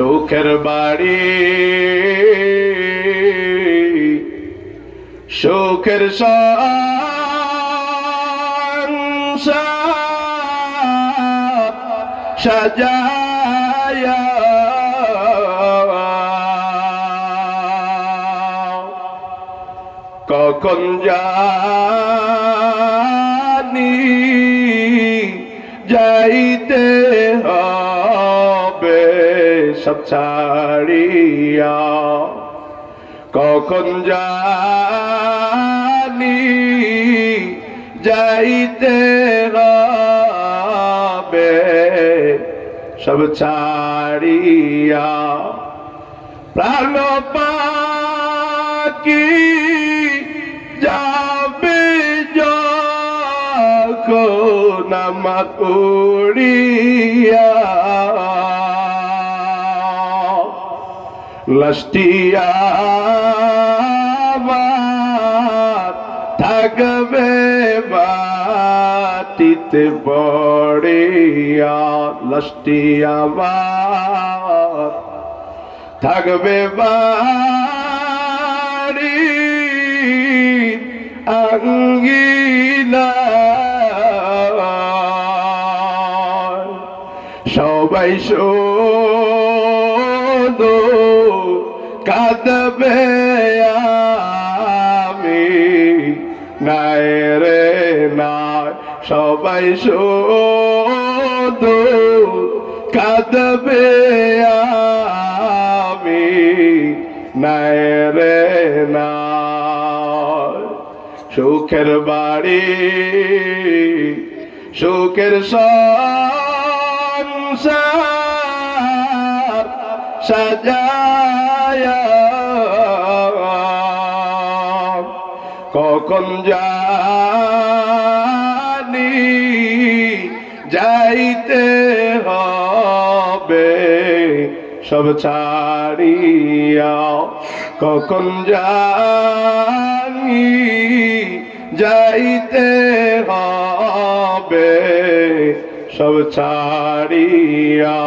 সুখের বাড়ি সুখের সাজায়া। কখন জানি যাইতে সব ছাড়িয়া কখন জানি যাইতে হবে? সব ছাড়িয়া প্রাণ পাকি যাবে যখন আমাকুড়িয়া লষ্টিয়া থাকবে বাটিতে পড়িয়া লষ্টিয়া থাকবে বাড়ি আঙ্গিলা সবাই শোনো। কাঁদবে আমি। নাই রে নাই, সবাই শোনো কাঁদবে আমি। নাই রে নাই, সুখের বাড়ি, সুখের সংসার সাজায়া কখন জানি যাইতে হবে সব ছাড়িয়া কখন জানি যাইতে হবে সব ছাড়িয়া